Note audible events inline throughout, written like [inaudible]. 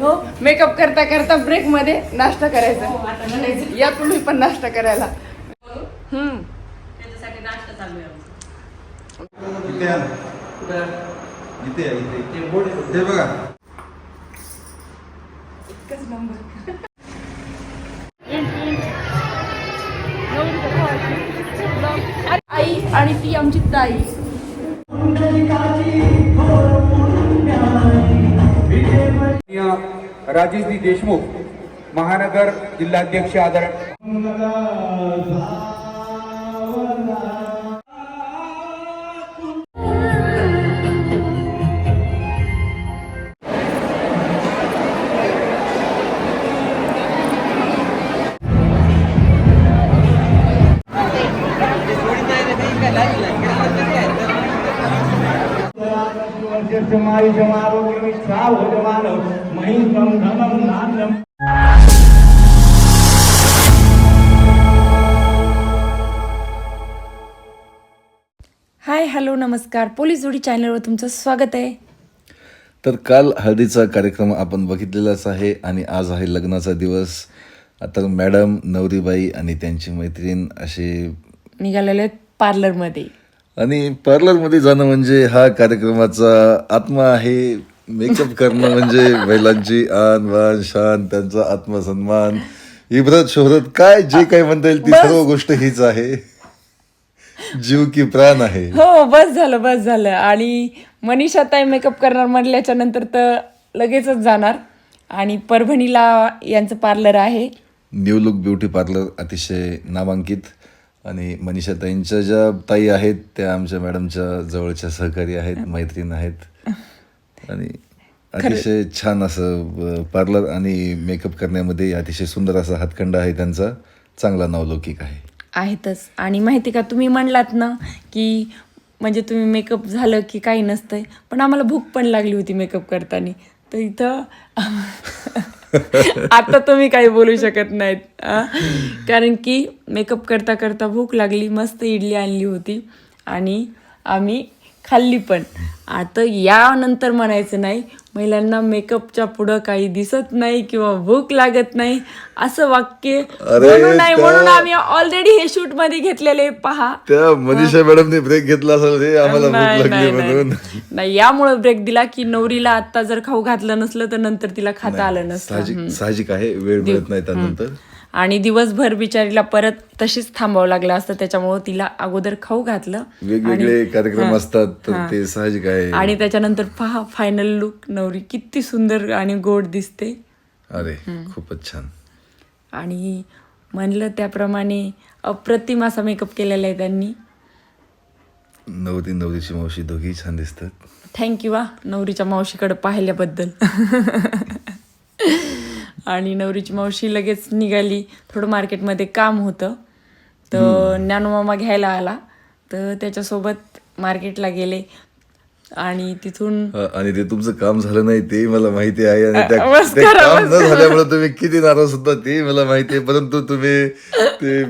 हो मेकअप करता करता ब्रेकमध्ये नाश्ता करायचा. या तुम्ही पण नाश्ता करायला. बघा. नंबर आई आणि ती आमची ताई. राजेशजी देशमुख महानगर जिल्हाध्यक्ष आदर नमस्कार. पोलीस जोडी चॅनलवर तुमचं स्वागत आहे. तर काल हळदीचा कार्यक्रम आपण बघितलेलाच आहे आणि आज आहे लग्नाचा दिवस. आता मॅडम नवरीबाई आणि त्यांची मैत्रीण असे निघालेले पार्लरमध्ये. आणि पार्लरमध्ये जाणं म्हणजे हा कार्यक्रमाचा आत्मा आहे. मेकअप करणं म्हणजे महिलांची आन बान शान त्यांचा आत्मसन्मान. इब्रत शोहरत काय जे काही म्हणता येईल ती सर्व गोष्ट हीच आहे. जीव की प्राण आहे. हो बस झालं बस झालं. आणि मनीषा ताई मेकअप करणार म्हटल्याच्या नंतर तर लगेचच जाणार. आणि परभणीला यांचं पार्लर आहे. न्यू लुक ब्युटी पार्लर अतिशय नामांकित. आणि मनीषा ताईंच्या ज्या ताई आहेत त्या आमच्या मॅडमच्या जवळच्या सहकारी आहेत [laughs] मैत्रीण आहेत. आणि अतिशय छान असं पार्लर आणि मेकअप करण्यामध्ये अतिशय सुंदर असा हातखंड आहे त्यांचा. चांगला नावलौकिक आहे. आहेतच. आणि माहिती का तुम्ही म्हणलात ना की म्हणजे तुम्ही मेकअप झालं की काही नसतं आहे पण आम्हाला भूक पण लागली होती मेकअप करताना. तर इथं [laughs] आता तुम्ही काही बोलू शकत नाहीत कारण की मेकअप करता करता भूक लागली मस्त इडली आणली होती. आणि आम्ही खाल्ली पण. आता यानंतर म्हणायचं नाही महिलांना मेकअपच्या पुढं काही दिसत नाही किंवा भूक लागत नाही असं वाक्य म्हणून नाही म्हणून आम्ही ऑलरेडी हे शूटमध्ये घेतलेले पहा. त्या मनीषा मॅडमने ब्रेक घेतला असेल रे आम्हाला नाही, भूक लागली नाही, म्हणून. नाही. नाही यामुळे ब्रेक दिला की नवरीला आता जर खाऊ घातलं नसलं तर नंतर तिला खाता आलं नसतं. साहजिक आहे वेळ मिळत नाही त्यानंतर. आणि दिवसभर बिचारीला परत तशीच थांबावं लागलं असतं त्याच्यामुळे तिला अगोदर खाऊ घातलं. वेगवेगळे कार्यक्रम असतात तर ते साहजिक आहे. आणि त्याच्यानंतर पहा फायनल लुक नवरी किती सुंदर आणि गोड दिसते. अरे खूपच छान. आणि म्हणलं त्याप्रमाणे अप्रतिम असा मेकअप केलेला आहे त्यांनी. नवरी नवरीची मावशी दोघी छान दिसतात. थँक्यू वा नवरीच्या मावशीकडे पाहिल्याबद्दल. [laughs] आणि नवरीची मावशी लगेच निघाली. थोडं मार्केटमध्ये काम होतं. तर ज्ञानोमामा घ्यायला आला. तर त्याच्यासोबत मार्केटला गेले. आणि तिथून आणि ते तुमचं काम झालं नाही ते मला माहिती आहे. आणि त्या- काम न झाल्यामुळे तुम्ही किती नाराज होता ते मला माहिती आहे. परंतु तुम्ही ते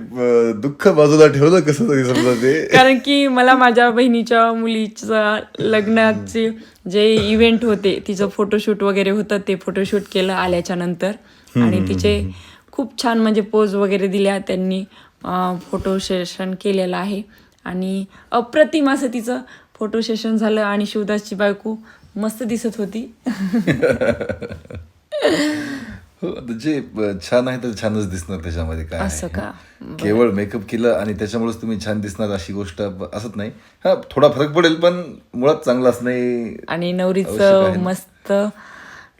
दुःख बाजूला ठेवलं कसं तरी समजा ते. कारण की मला माझ्या बहिणीच्या मुलीचं लग्नाचे जे इव्हेंट होते तिचं फोटोशूट वगैरे होतं ते फोटोशूट केलं आल्याच्यानंतर. आणि तिचे खूप छान म्हणजे पोज वगैरे दिल्या त्यांनी फोटो सेशन केलेलं आहे. आणि अप्रतिम असं तिचं फोटो सेशन झालं आणि शिवदासची बायको मस्त दिसत होती हो, जे छान आहे तर छानच दिसणार त्याच्यामध्ये काय असं. का? केवळ मेकअप केलं आणि त्याच्यामुळेच तुम्ही छान दिसणार अशी गोष्ट असत नाही हा थोडा फरक पडेल पण मुळात चांगला असणे आणि नवरीचं. मस्त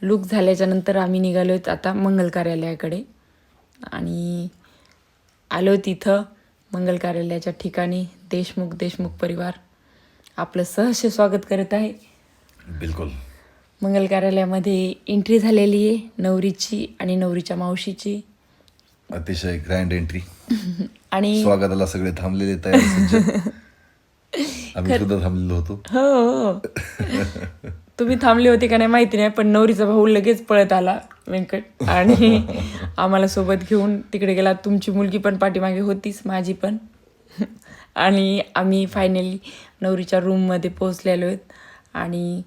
लुक झाल्याच्यानंतर आम्ही निघालो आता मंगल कार्यालयाकडे आणि आलो तिथं मंगल कार्यालयाच्या ठिकाणी देशमुख देशमुख परिवार आपलं सहर्ष स्वागत करत आहे. बिलकुल. मंगल कार्यालयामध्ये एंट्री झालेली आहे नवरीची आणि नवरीच्या मावशीची. अतिशय ग्रँड एंट्री [laughs] आणि स्वागताला सगळे थांबलेले तयार सज्ज. [laughs] आम्ही सुद्धा थांबलेलो होतो. हो हो. [laughs] तुम्ही थांबले होते का नाही माहिती नाही पण नवरीचा भाऊ लगेच पळत आला व्यंकट. आणि आम्हाला सोबत घेऊन तिकडे गेला. तुमची मुलगी पण पाठीमागे होतीच माझी पण. आणि आम्ही फायनली नवरीच्या रूममध्ये पोचलेलो आहेत. आणि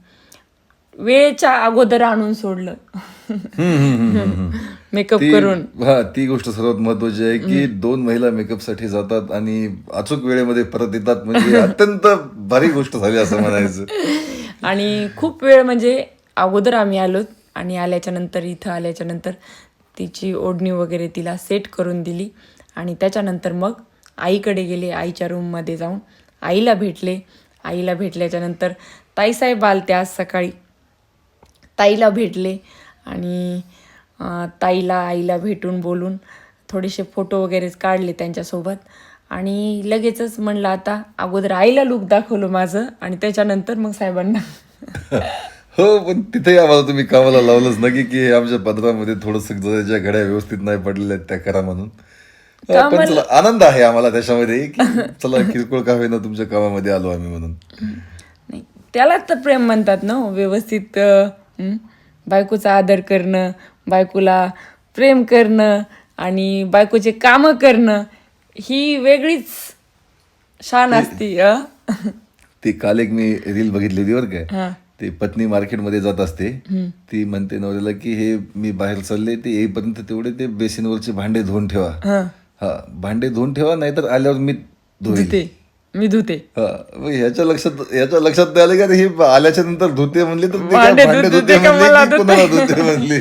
वेळेच्या अगोदर आणून सोडलं. मेकअप [laughs] करून. हा ती गोष्ट सर्वात महत्वाची आहे की दोन महिला मेकअपसाठी जातात आणि अचूक वेळेमध्ये परत येतात म्हणजे [laughs] अत्यंत भारी गोष्ट झाली असं म्हणायचं. [laughs] आणि खूप वेळ म्हणजे अगोदर आम्ही आलो आणि आल्याच्यानंतर इथं आल्याच्यानंतर तिची ओढणी वगैरे तिला सेट करून दिली. आणि त्याच्यानंतर मग आईकडे गेले आईच्या रूममध्ये जाऊन. आईला भेटले. आईला भेटल्याच्यानंतर ताईसाहेब आलते आज सकाळी. ताईला भेटले आणि ताईला आईला भेटून बोलून थोडेसे फोटो वगैरे काढले त्यांच्यासोबत. आणि लगेचच म्हणलं आता अगोदर आईला लुक दाखवलं माझं आणि त्याच्यानंतर मग साहेबांना. [laughs] हो पण तिथेही आम्हाला तुम्ही कामाला लावलंच ना की आमच्या पदरामध्ये थोडंसं ज्या घड्या व्यवस्थित नाही पडलेल्या आहेत त्या करा म्हणून. पण आनंद आहे आम्हाला त्याच्यामध्ये. की चला [laughs] किरकोळ का होईना तुमच्या कामामध्ये आलो आम्ही म्हणून. नाही त्याला तर प्रेम म्हणतात ना हो, व्यवस्थित? बायकोचा आदर करणं बायकोला प्रेम करणं आणि बायकोचे कामं करणं ही वेगळीच शान असती? ती काल एक मी रील बघितली होती बरं हा. काय ते पत्नी मार्केटमध्ये जात असते. ती म्हणते नवऱ्याला की हे मी बाहेर चालले ते येईपर्यंत तेवढे ते बेसिनवरचे भांडे धुवून ठेवा. हा भांडे धुवून ठेवा नाहीतर आल्यावर मी धुते. मी धुते. हा, मग ह्याच्या लक्षात ह्याच्या लक्षात नाही आलं का रे, ही आल्याच्यानंतर धुते म्हणली तर ते काय भांडे भांडे धुते धुते का म्हणली धुते. म्हणली?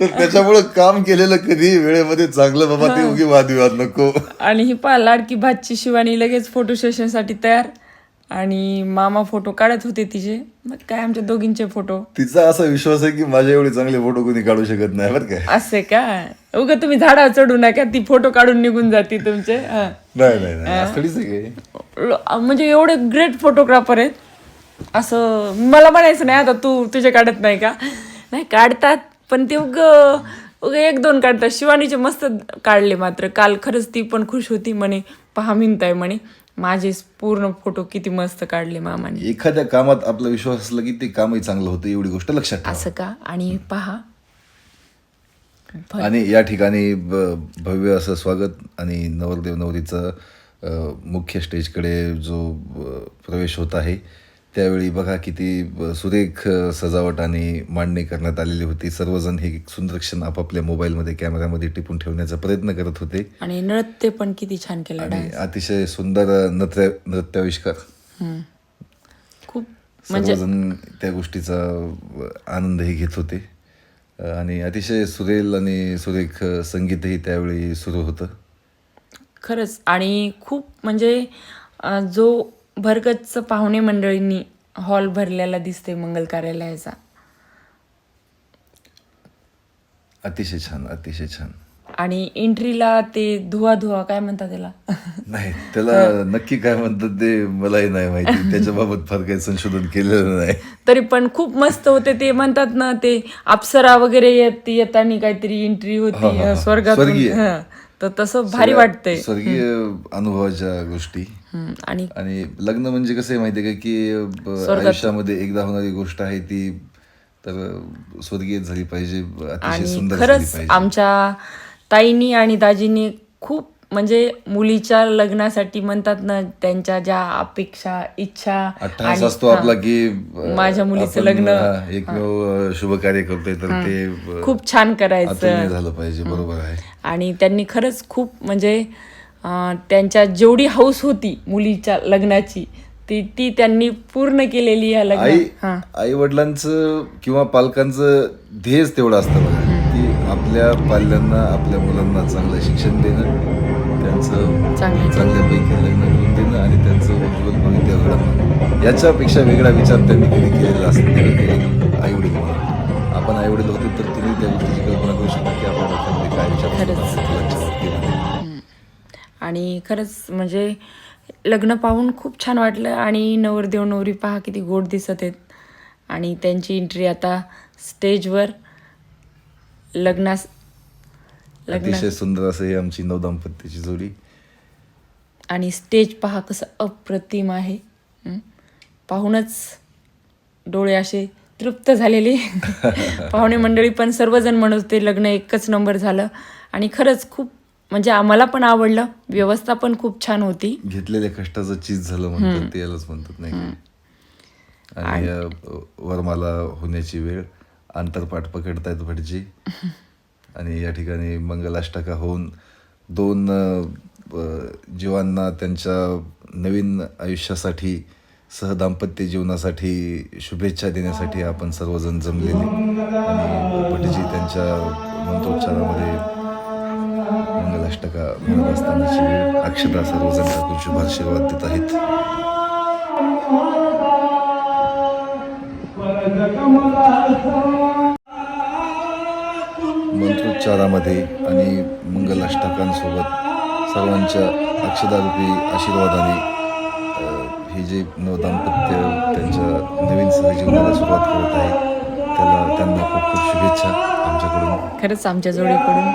तर त्याच्यामुळे काम केलेलं कधी वेळेमध्ये चांगलं बाबा ते उगी वादविवाद नको. आणि ही पा लाडकी भातची शिवानी लगेच फोटो सेशनसाठी तयार. आणि मामा फोटो काढत होते तिचे. मग काय आमच्या दोघींचे फोटो? तिचा असा विश्वास आहे की माझ्या एवढे चांगले फोटो कोणी काढू शकत नाही बरं काय असे का? उगा तुम्ही झाडावर चढू नका ती फोटो काढून निघून जाते तुमचे. हं. नाही नाही नाही असं थोडीच आहे काय. ल- म्हणजे एवढे ग्रेट फोटोग्राफर आहेत. असं मला म्हणायचं नाही आता तू तुझे काढत नाही का? नाही काढतात पण ते उग उग एक दोन काढतात. शिवानीचे मस्त काढले मात्र. काल खरंच ती पण खुश होती म्हणे पहा मिनताय म्हणे. माझे पूर्ण फोटो किती मस्त काढले मामाने. एखाद्या कामात आपला विश्वास असला की ते कामही चांगलं होतं एवढी गोष्ट लक्षात ठेवा. असं का? आणि पहा. आणि या ठिकाणी ब- भव्य असं स्वागत आणि नवरदेव नवरीचं अ, मुख्य स्टेजकडे जो अ, प्रवेश होत आहे त्यावेळी बघा किती सुरेख सजावट आणि मांडणी करण्यात आलेली होती. सर्वजण हे सुंदर क्षण आपापल्या मोबाईलमध्ये कॅमेऱ्यामध्ये टिपून ठेवण्याचा प्रयत्न करत होते. आणि नृत्य पण किती छान केलं आणि अतिशय सुंदर नृत्य नृत्याविष्कार. खूप म्हणजे सर्वजण त्या गोष्टीचा आनंदही घेत होते. आणि अतिशय सुरेल आणि सुरेख संगीतही त्यावेळी सुरू होतं. खरंच. आणि खूप म्हणजे जो भरगच्च पाहुणे मंडळींनी हॉल भरलेला दिसते मंगल कार्यालयाचा. अतिशय छान अतिशय छान. आणि एंट्रीला ते धुवा धुवा काय म्हणतात त्याला? नाही त्याला नक्की काय म्हणतात ते मलाही नाही माहिती. [laughs] त्याच्याबाबत फार काही संशोधन केलेलं नाही. तरी पण खूप मस्त होते ते म्हणतात ना ते अप्सरा वगैरे येत येताना काहीतरी एंट्री होती हा, तर तसं भारी वाटतंय. स्वर्गीय अनुभवाच्या गोष्टी. आणि आणि लग्न म्हणजे कसं आहे माहितीये का की आयुष्यामध्ये एकदा होणारी गोष्ट आहे ती तर स्वर्गीय झाली पाहिजे अतिशय सुंदर खरंच आमच्या ताईनी आणि दाजींनी खूप म्हणजे मुलीच्या लग्नासाठी म्हणतात ना त्यांच्या ज्या अपेक्षा इच्छा असतो आपला की माझ्या मुलीचं लग्न. एकमेव शुभ कार्य करतोय तर ते खूप छान करायचं. झालं पाहिजे बरोबर आहे. आणि त्यांनी खरंच खूप म्हणजे त्यांच्या जेवढी हौस होती मुलीच्या लग्नाची ती ती त्यांनी पूर्ण केलेली या लग्न आई वडिलांचं किंवा पालकांचं ध्येयच तेवढं असतं बघा. की आपल्या पाल्यांना आपल्या मुलांना चांगलं शिक्षण देणं त्यांचं चांगलं चांगल्यापैकी लग्न करून देणं आणि त्यांचं उज्ज्वल भवितव्य घडवणं. याच्यापेक्षा वेगळा विचार त्यांनी कधी केलेला असतो आई वडील म्हणून. आपण आई वडील होते तर तुम्ही त्या गोष्टीची कल्पना करू शकता की डोक्यामध्ये काय विचार. आणि खरंच म्हणजे लग्न पाहून खूप छान वाटलं आणि नवरदेव नवरी पहा किती गोड दिसत आहेत. आणि त्यांची एंट्री आता स्टेजवर लग्नास लग्न अतिशय सुंदर असं ही आमची नऊ दाम्पत्याची जोडी. आणि स्टेज पहा कसं अप्रतिम आहे? पाहूनच डोळे असे तृप्त झालेले. [laughs] पाहुणे मंडळी पण सर्वजण म्हणत होते लग्न एकच नंबर झालं. आणि खरंच खूप म्हणजे आम्हाला पण आवडलं. व्यवस्था पण खूप छान होती. घेतलेल्या कष्टाचं चीज झालं म्हणतात ते यालाच म्हणतात नाही? आणि वरमाला होण्याची वेळ आंतरपाठ पकडतायत भटजी. [laughs] आणि या ठिकाणी मंगलाष्टका होऊन दोन जीवांना त्यांच्या नवीन आयुष्यासाठी सहदाम्पत्य जीवनासाठी शुभेच्छा देण्यासाठी आपण सर्वजण जमलेले. आणि भटजी त्यांच्या मंत्रोच्चारामध्ये मंगलाष्टका म्हणत असतानाची अक्षता सर्वजण टाकून शुभाशीर्वाद देत आहेत. मंत्रोच्चारामध्ये आणि मंगलाष्टकांसोबत सर्वांच्या अक्षदारूपी आशीर्वादाने हे जे नवदाम्पत्य त्यांच्या नवीन सहजीवनाला सुरुवात करत आहे त्याला त्यांना खूप खूप शुभेच्छा आमच्याकडून. खरंच आमच्या जोडीकडून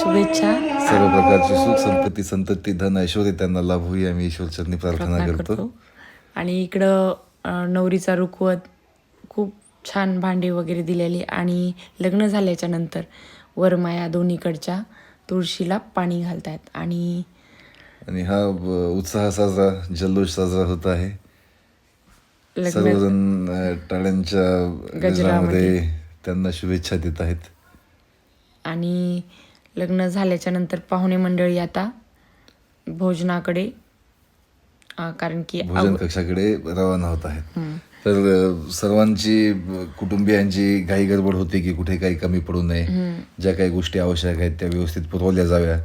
शुभेच्छा. सर्व प्रकारची सुख संपत्ती संतती धन ऐश्वर्य त्यांना लाभू ही आम्ही ईश्वरचरणी प्रार्थना प्रार्थना करतो. आणि इकडं नवरीचा रुखवत खूप छान भांडी वगैरे दिलेली आणि लग्न झाल्याच्यानंतर वरमाया दोन्हीकडच्या तुळशीला पाणी घालतायत. आणि आणि हा उत्साह साजरा जल्लोष साजरा होत आहे. सर्वजण टाळ्यांच्या गजरामध्ये त्यांना शुभेच्छा देत आहेत. आणि लग्न झाल्याच्यानंतर पाहुणे मंडळी आता भोजनाकडे कारण की भोजन कक्षाकडे रवाना होत आहेत. तर सर्वांची कुटुंबियांची घाई गडबड होते की कुठे काही कमी पडू नये. ज्या काही गोष्टी आवश्यक आहेत त्या व्यवस्थित पुरवल्या जाव्या.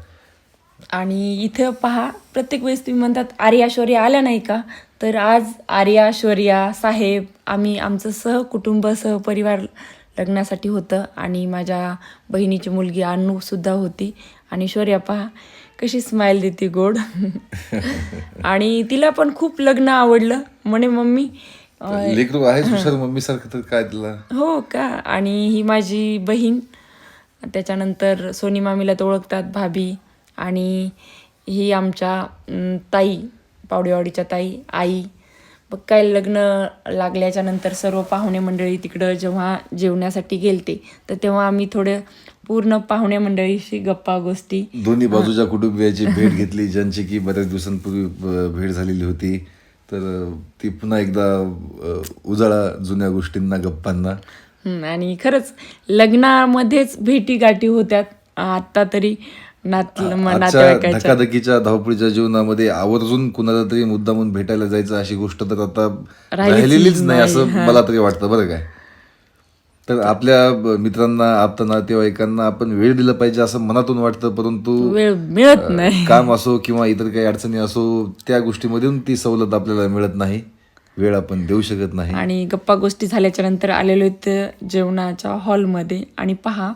आणि इथं पहा प्रत्येक वेळेस तुम्ही म्हणतात आर्या शौर्या आल्या नाही का? तर आज आर्या शौर्या साहेब आम्ही आमचं सहकुटुंब सहपरिवार लग्नासाठी होतं आणि माझ्या बहिणीची मुलगी अनु सुद्धा होती. आणि शौर्या पहा कशी स्माईल देते गोड. [laughs] आणि तिला पण खूप लग्न आवडलं. म्हणे मम्मी लेकरू आहे [laughs] हुशार मम्मी सारखं तर काय तिला हो का? आणि ही माझी बहीण त्याच्यानंतर सोनी मामीला तर ओळखतात भाभी आणि ही आमच्या ताई पावडेवाडीच्या ताई आई. मग काय लग्न लागल्याच्या नंतर सर्व पाहुणे मंडळी तिकडं जेव्हा जेवण्यासाठी गेलते तर तेव्हा आम्ही थोडं पूर्ण पाहुणे मंडळीशी गप्पा गोष्टी. दोन्ही बाजूच्या कुटुंबियाची भेट [laughs] घेतली ज्यांची की बऱ्याच दिवसांपूर्वी भेट झालेली होती. तर ती पुन्हा एकदा उजाळा जुन्या गोष्टींना गप्पांना. आणि खरंच लग्नामध्येच भेटी गाठी होत्यात. आता तरी धकाधकीच्या धावपळीच्या जीवनामध्ये आवर्जून कुणाला तरी मुद्दामून भेटायला जायचं अशी गोष्ट तर आता राहिलेलीच नाही असं मला तरी वाटतं बरं काय? तर आपल्या मित्रांना आपता नातेवाईकांना आपण वेळ दिला पाहिजे असं मनातून वाटतं परंतु वेळ मिळत नाही. काम असो किंवा इतर काही अडचणी असो त्या गोष्टीमधून ती सवलत आपल्याला मिळत नाही. वेळ आपण देऊ शकत नाही. आणि गप्पा गोष्टी झाल्याच्यानंतर आलेलो जेवणाच्या हॉलमध्ये. आणि पहा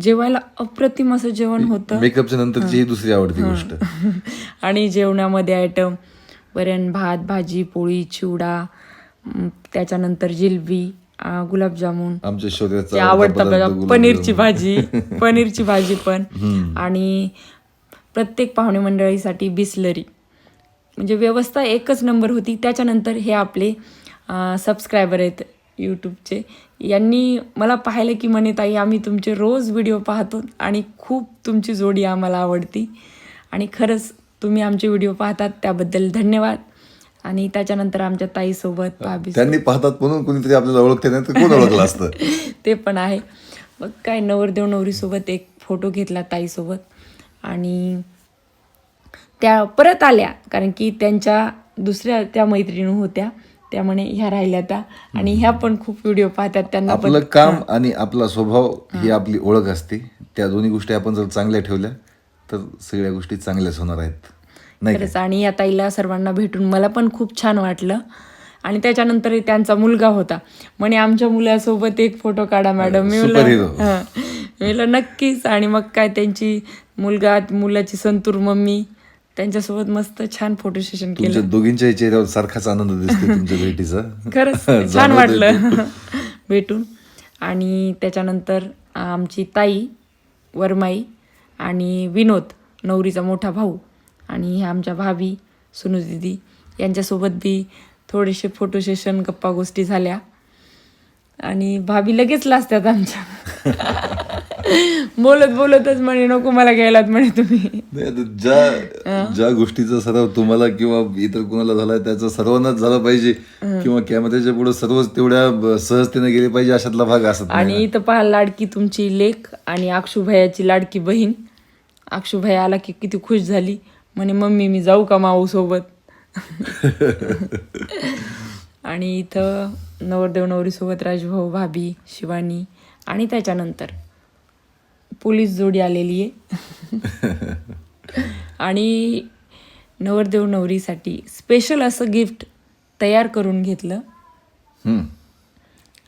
जेवायला अप्रतिम असं जेवण होतं. मेकअपच्या नंतरची ही दुसरी आवडती गोष्ट. [laughs] आणि जेवणामध्ये आयटम वरण भात भाजी पोळी चिवडा त्याच्यानंतर जिलबी अं, गुलाबजामुन. आमच्या ते शोधाचा आवडता पनीरची भाजी [laughs] पनीरची भाजी पण. आणि प्रत्येक पाहुणे मंडळीसाठी बिस्लरी. म्हणजे व्यवस्था एकच नंबर होती त्याच्यानंतर हे आपले सबस्क्रायबर आहेत यूट्यूबचे यांनी मला पाहिलं की म्हणे ताई आम्ही तुमचे रोज व्हिडिओ पाहतो आणि खूप तुमची जोडी आम्हाला आवडती. आणि खरंच तुम्ही आमचे व्हिडिओ पाहतात त्याबद्दल धन्यवाद. आणि त्याच्यानंतर आमच्या ताईसोबत भाभी त्यांनी पाहतात म्हणून कोणीतरी आपल्याला ओळखते नाही तर कोण ओळखलं असतं? [laughs] ते पण आहे. मग काय नवरदेव नवरीसोबत एक फोटो घेतला ताईसोबत. आणि त्या परत आल्या कारण की त्यांच्या दुसऱ्या त्या मैत्रिणी होत्या. त्या म्हणे ह्या राहिल्या त्या आणि ह्या पण खूप व्हिडिओ पाहतात त्यांना आपलं काम आणि आपला स्वभाव ही. आपली ओळख असते. त्या दोन्ही गोष्टी आपण जर चांगल्या ठेवल्या तर सगळ्या गोष्टी चांगल्याच होणार आहेत? खरंच. आणि या ताईला सर्वांना भेटून मला पण खूप छान वाटलं. आणि त्याच्यानंतर त्यांचा मुलगा होता. म्हणे आमच्या मुलासोबत एक फोटो काढा मॅडम. मी. हां. मी नक्कीच. आणि मग काय त्यांची मुलगा मुलाची संतूर मम्मी त्यांच्यासोबत मस्त छान फोटो सेशन केलं. दोघींच्या चेहऱ्यावर सारखाच आनंद दिसतो [laughs] तुमच्या भेटीचा. खरंच [laughs] छान वाटलं [laughs] भेटून. आणि त्याच्यानंतर आमची ताई वरमाई आणि विनोद नवरीचा मोठा भाऊ. आणि ह्या आमच्या भाभी सुनू दिदी यांच्यासोबत बी थोडेसे फोटो सेशन गप्पा गोष्टी झाल्या. आणि भाभी लगेच लाजतात आमच्या. बोलत बोलतच म्हणे नको मला घ्यायलात म्हणे तुम्ही. नाही आता ज्या ज्या गोष्टीचा सराव तुम्हाला किंवा इतर कुणाला झालाय त्याचा सर्वांनाच झाला पाहिजे. किंवा कॅमेऱ्याच्या पुढे सर्वच तेवढ्या ब- सहजतेने गेले पाहिजे अशातला भाग असत नाही आणि इथं पहा लाडकी तुमची लेख आणि अक्षुभयाची लाडकी बहीण. अक्षुभय आला की किती खुश झाली. म्हणे मम्मी मी जाऊ का माऊ सोबत [laughs] आणि इथं नवरदेव नवरीसोबत राजभाऊ भाभी शिवानी आणि त्याच्यानंतर पोलीस जोडी आलेली आहे. [laughs] आणि नवरदेव नवरीसाठी स्पेशल असं गिफ्ट तयार करून घेतलं.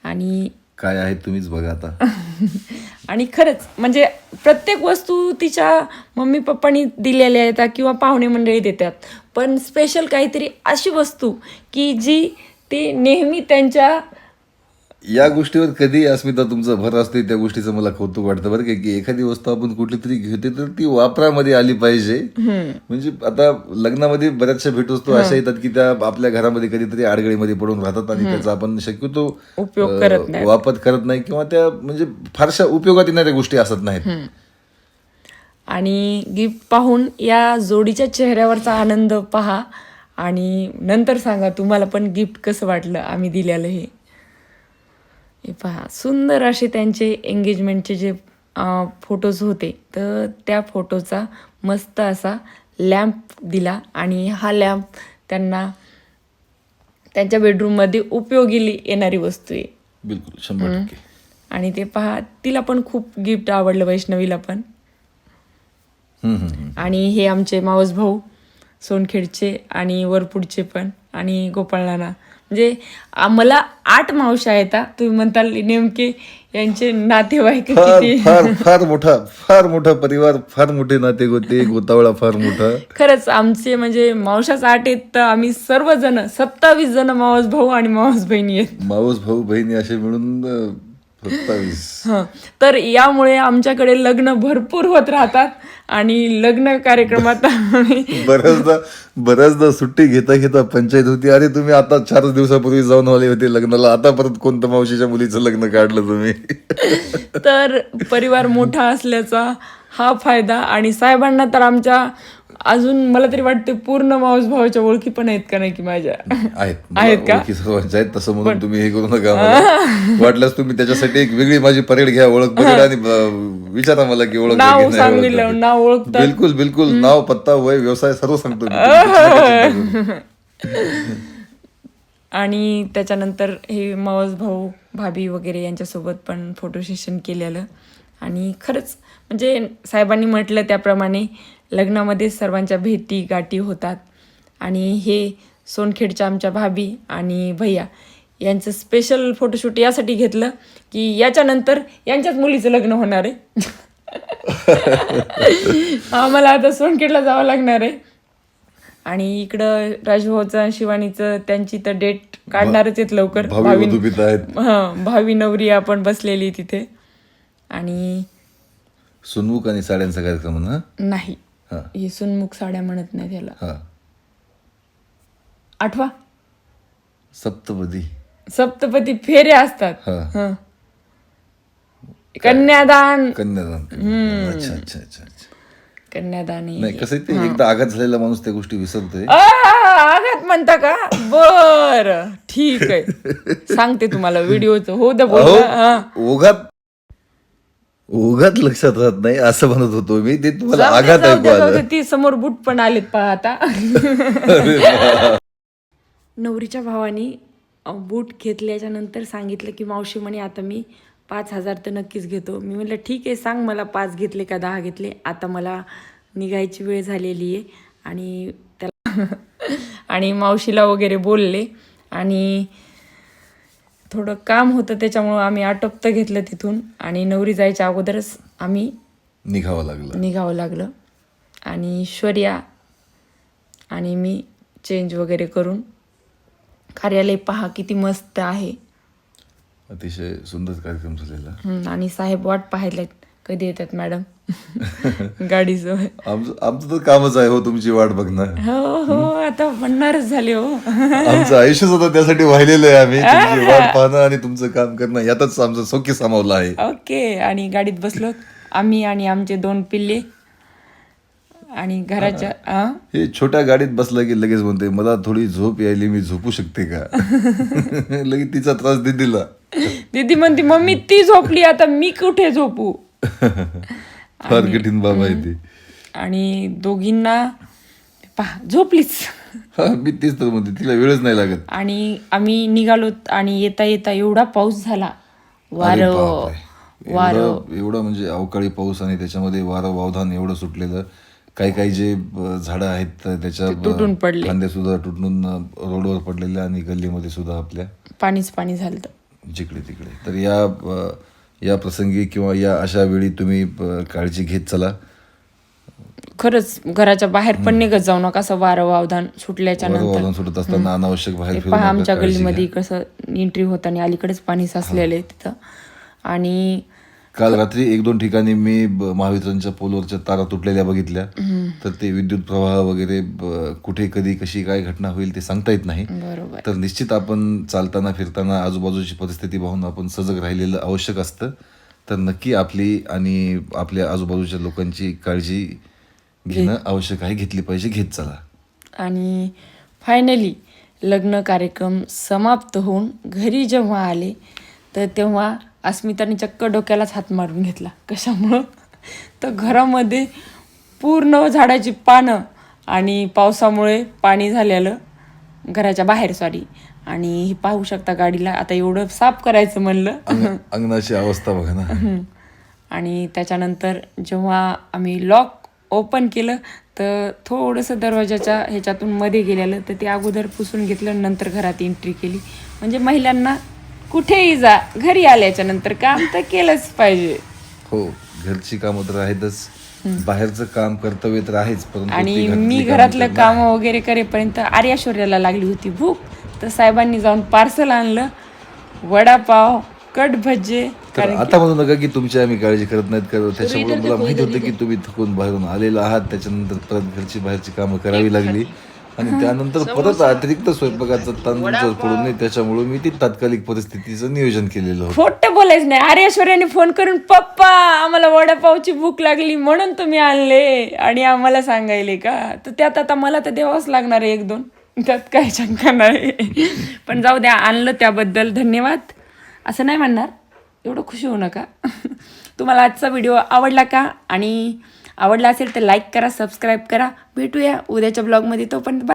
आणि काय आहे तुम्हीच बघा आता. [laughs] आणि खरंच म्हणजे प्रत्येक वस्तू तिच्या मम्मी पप्पानी दिलेल्या येतात किंवा पाहुणे मंडळी देतात. पण स्पेशल काहीतरी अशी वस्तू की जी ते नेहमी त्यांच्या या गोष्टीवर कधी अस्मिता तुमचा भर असते त्या गोष्टीचं मला कौतुक वाटतं बरं का की एखादी वस्तू आपण कुठली तरी घेते तर ती वापरामध्ये आली पाहिजे. म्हणजे आता लग्नामध्ये बऱ्याचशा भेटवस्तू अशा येतात की त्या आपल्या घरामध्ये कधीतरी आडगळीमध्ये पडून राहतात आणि त्याचा आपण शक्यतो उपयोग अं, करत नाही. वापर करत नाही किंवा त्या म्हणजे फारशा उपयोगात येणाऱ्या गोष्टी असत नाहीत. आणि गिफ्ट पाहून या जोडीच्या चेहऱ्यावरचा आनंद पहा आणि नंतर सांगा तुम्हाला पण गिफ्ट कसं वाटलं आम्ही दिलेलं हे. हे पहा सुंदर असे त्यांचे एंगेजमेंटचे जे फोटोज होते तर त्या फोटोचा मस्त असा लॅम्प दिला आणि हा लॅम्प त्यांना त्यांच्या बेडरूममध्ये उपयोगी येणारी वस्तू आहे. बिलकुल शंभर टक्के. आणि ते पहा तिला पण खूप गिफ्ट आवडलं वैष्णवीला पण. आणि हे आमचे मावस भाऊ सोनखेडचे आणि वरपुडचे पण आणि गोपाळ नाना म्हणजे आम्हाला आठ मावशा आहेत. तुम्ही म्हणताल नेमके यांचे नातेवाईक फार किती? फार फार मोठा फार मोठा परिवार फार मोठे नाते गोते गोतावळा फार मोठा. खरंच आमचे म्हणजे मावशाच आठ आहेत तर आम्ही सर्वजण सत्तावीस जण मावस भाऊ आणि मावस बहिणी आहेत. मावस भाऊ बहिणी असे मिळून सत्तावीस हं. तर यामुळे आमच्याकडे लग्न भरपूर होत राहतात आणि लग्न कार्यक्रमात आम्ही बऱ्याचदा बऱ्याचदा सुट्टी घेता घेता पंचायत होती. अरे तुम्ही आता चार दिवसापूर्वी जाऊन आले होते लग्नाला. आता परत कोणत्या मावशीच्या मुलीचं लग्न काढलं तुम्ही? तर परिवार मोठा असल्याचा हा फायदा. आणि साहेबांना तर आमच्या अजून मला तरी वाटते पूर्ण मावस भावाच्या ओळखी पण आहेत का नाही की माझ्या आहेत आहेत का? ओळखी सर्वांच्या आहेत तसं म्हणून तुम्ही हे करू नका. [laughs] वाटल्यास तुम्ही त्याच्यासाठी एक वेगळी माझी परेड घ्या ओळख परेड आणि विचारा मला की ओळख नाव ओळख सांगितलं. नाव ओळखतात. बिलकुल बिलकुल नाव पत्ता वय व्यवसाय सर्व सांगतो. [laughs] आणि त्याच्यानंतर हे मावस भाऊ भाभी वगैरे यांच्यासोबत पण फोटो सेशन केलेलं आणि खरंच म्हणजे साहेबांनी म्हटलं त्याप्रमाणे लग्नामध्ये सर्वांच्या भेटी गाठी होतात. आणि हे सोनखेडच्या आमच्या भाभी आणि भैया यांचं स्पेशल फोटोशूट यासाठी घेतलं की याच्यानंतर यांच्याच मुलीचं लग्न होणार आहे. [laughs] आम्हाला आता सोनखेडला जावं लागणार आहे. आणि इकडं राजभाऊचं शिवानीचं त्यांची तर डेट काढणारच आहेत लवकर. भावी हं, भावी नवरी आपण बसलेली तिथे. आणि सुनमुख आणि साड्यांचा कार्यक्रम नाही. हा. सुनमुख साड्या म्हणत नाही त्याला. हा. आठवा. सप्तपदी. सप्तपदी फेऱ्या असतात. हा. कन्यादान. कन्यादान. अच्छा अच्छा अच्छा अच्छा. कन्यादान हे. नाही कसं ते? एकदा आघात झालेला माणूस त्या गोष्टी विसरतोय. आ, आघात म्हणता का? बर. ठीक आहे. [laughs] सांगते तुम्हाला व्हिडिओच. हो द बोल अहो, ओघात ओघात लक्षात राहत नाही असं म्हणत होतो मी. ते तुम्हाला आघात ऐकू आलं ती समोर बुट पण आलेत पहा आता. नवरीच्या भावानी अ, बूट घेतल्याच्या नंतर सांगितलं की मावशी म्हणे आता मी पाच हजार तर नक्कीच घेतो. मी म्हटलं ठीक आहे सांग मला पाच घेतले का दहा घेतले? आता मला निघायची वेळ झालेली आहे. आणि त्याला [laughs] आणि मावशीला वगैरे बोलले. आणि थोडं काम होतं त्याच्यामुळं आम्ही आटोपतं घेतलं तिथून आणि नवरी जायच्या अगोदरच आम्ही निघावं लागलं. निघावं लागलं. आणि ईश्वर्या आणि मी चेंज वगैरे करून कार्यालय पहा किती मस्त आहे. अतिशय सुंदर कार्यक्रम झालेला. आणि साहेब वाट पाहिलेत. कधी येतात मॅडम? गाडीचं आमचं आमचं तर कामच आहे हो तुमची वाट बघणं. हो हो आता म्हणणारच झाले हो. आमचं आयुष्य सुद्धा त्यासाठी वाहिलेलं आहे आम्ही. तुमची वाट पाहणं आणि तुमचं काम करणं यातच आमचं सौख्य सामावलं आहे. ओके आणि गाडीत बसलो. आम्ही आणि आमचे दोन पिल्ले. आणि घराच्या आ? हे छोट्या गाडीत बसलं की लगेच म्हणते मला थोडी झोप यायली मी झोपू शकते का? [laughs] लगेच तिचा त्रास दे दिला दीदी म्हणते मम्मी ती झोपली आता मी कुठे झोपू? [laughs] फार कठीण बाब आहे ती. आणि दोघींना पहा झोपलीच. [laughs] हा मी तेच तर म्हणते तिला वेळच नाही लागत. आणि आम्ही निघालो आणि येता येता एवढा पाऊस झाला. वारं. वारं एवढं एवढं म्हणजे अवकाळी पाऊस आणि त्याच्यामध्ये वारं वावधान एवढं सुटलेलं. काही काही जे झाडं आहेत त्याच्या तुटून पडले. फांद्या सुद्धा तुटून रोडवर पडलेल्या आणि गल्लीमध्ये सुद्धा आपल्या. पाणीच पाणी झालं. जिकडे तिकडे. तर या या प्रसंगी किंवा या अशा वेळी तुम्ही काळजी घेत चला. खरंच घराच्या बाहेर पण निघत जाऊ नका असं वारं वावधान सुटल्याच्या नंतर. सुटत असताना अनावश्यक बाहेर फिरू पहा नका, आमच्या काळजी गल्लीमध्ये. कसं एंट्री होताना अलीकडेच पाणी साचलेलं आहे तिथं. आणि काल रात्री एक दोन ठिकाणी मी महावितरणच्या पोलवरच्या तारा तुटलेल्या बघितल्या. तर ते विद्युत प्रवाह वगैरे कुठे कधी कशी काय घटना होईल ते सांगता येत नाही. तर निश्चित आपण चालताना फिरताना आजूबाजूची परिस्थिती पाहून आपण सजग राहिलेलं आवश्यक असतं. तर नक्की आपली आणि आपल्या आजूबाजूच्या लोकांची काळजी घेणं आवश्यक आहे. घेतली पाहिजे. घेत चला. आणि फायनली लग्न कार्यक्रम समाप्त होऊन घरी जेव्हा आले तर तेव्हा अस्मिताने चक्क डोक्यालाच हात मारून घेतला. कशामुळं? तर घरामध्ये पूर्ण झाडाची पानं आणि पावसामुळे पाणी झालेलं घराच्या बाहेर सॉरी आणि हे पाहू शकता गाडीला आता एवढं साफ करायचं म्हणलं. अंग- अंगणाची अवस्था बघा ना. आणि त्याच्यानंतर जेव्हा आम्ही लॉक ओपन केलं तर थोडंसं दरवाजाच्या ह्याच्यातून मध्ये गेलेलं तर ते अगोदर पुसून घेतलं नंतर घरात एंट्री केली. म्हणजे महिलांना कुठेही जा घरी आल्याच्यानंतर काम तर केलंच पाहिजे. हो घरची कामं तर आहेतच. बाहेरचं काम कर्तव्य तर आहेच परंतु आणि मी घरातलं काम वगैरे करेपर्यंत आर्याश्वर्याला लागली होती भूक. तर साहेबांनी जाऊन पार्सल आणलं. वडापाव कट भजे तर आता म्हणू नका की तुमची आम्ही काळजी करत नाहीत करत त्याच्यामुळे मला माहीत होतं की तुम्ही थकून बाहेरून आलेला आहात. त्याच्यानंतर परत घरची बाहेरची कामं करावी लागली. आणि त्यानंतर परत अतिरिक्त स्वयंपाकाचा ताण तुमच्यावर पडू नये त्याच्यामुळे मी ती तात्कालिक परिस्थितीचं नियोजन केलेलं होतं. खोटं बोलायचं नाही. आर्यश्वर्याने फोन करून पप्पा आम्हाला वडापावची भूक लागली म्हणून तुम्ही आणले. आणि आम्हाला सांगायले का? तर त्यात आता मला तर द्यावंच लागणार आहे एक दोन. त्यात काही शंका नाही. पण जाऊ द्या आणलं त्याबद्दल धन्यवाद. असं नाही म्हणणार. एवढं खुशी होऊ नका. तुम्हाला आजचा व्हिडिओ आवडला का? आणि आवडला असेल तर लाईक करा सबस्क्राईब करा. भेटूया उद्याच्या ब्लॉगमध्ये तोपर्यंत पण